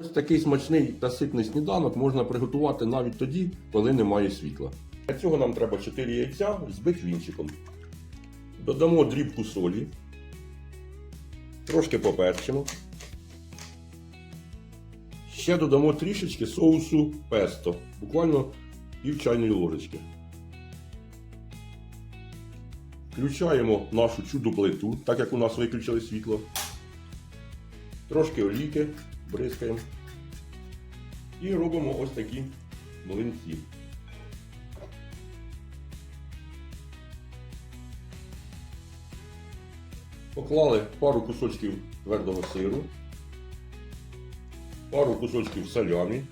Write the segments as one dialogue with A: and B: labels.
A: Ось такий смачний та ситний сніданок можна приготувати навіть тоді, коли немає світла. Для цього нам треба 4 яйця збити вінчиком. Додамо дрібку солі, трошки поперчимо. Ще додамо трішечки соусу песто, буквально пів чайної ложечки. Включаємо нашу чудо плиту, так як у нас виключили світло. Трошки олійки бризкаємо. І робимо ось такі млинці. Поклали пару кусочків твердого сиру, пару кусочків салямі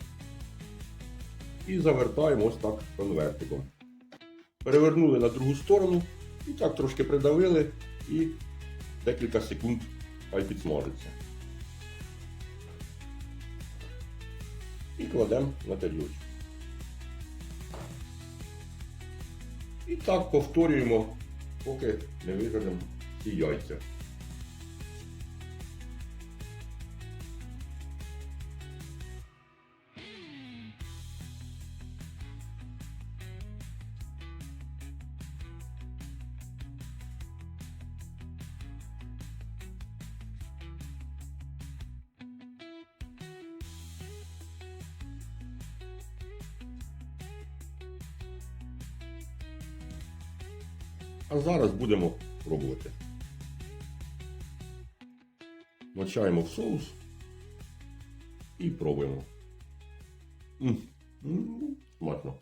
A: і завертаємо ось так конвертиком. Перевернули на другу сторону і так трошки придавили і декілька секунд хай підсмажиться. І кладемо на тарілочку. І так повторюємо, поки не вижаримо ці яйця. А зараз будемо пробувати. Мочаємо в соус і пробуємо. М, м, Смачно.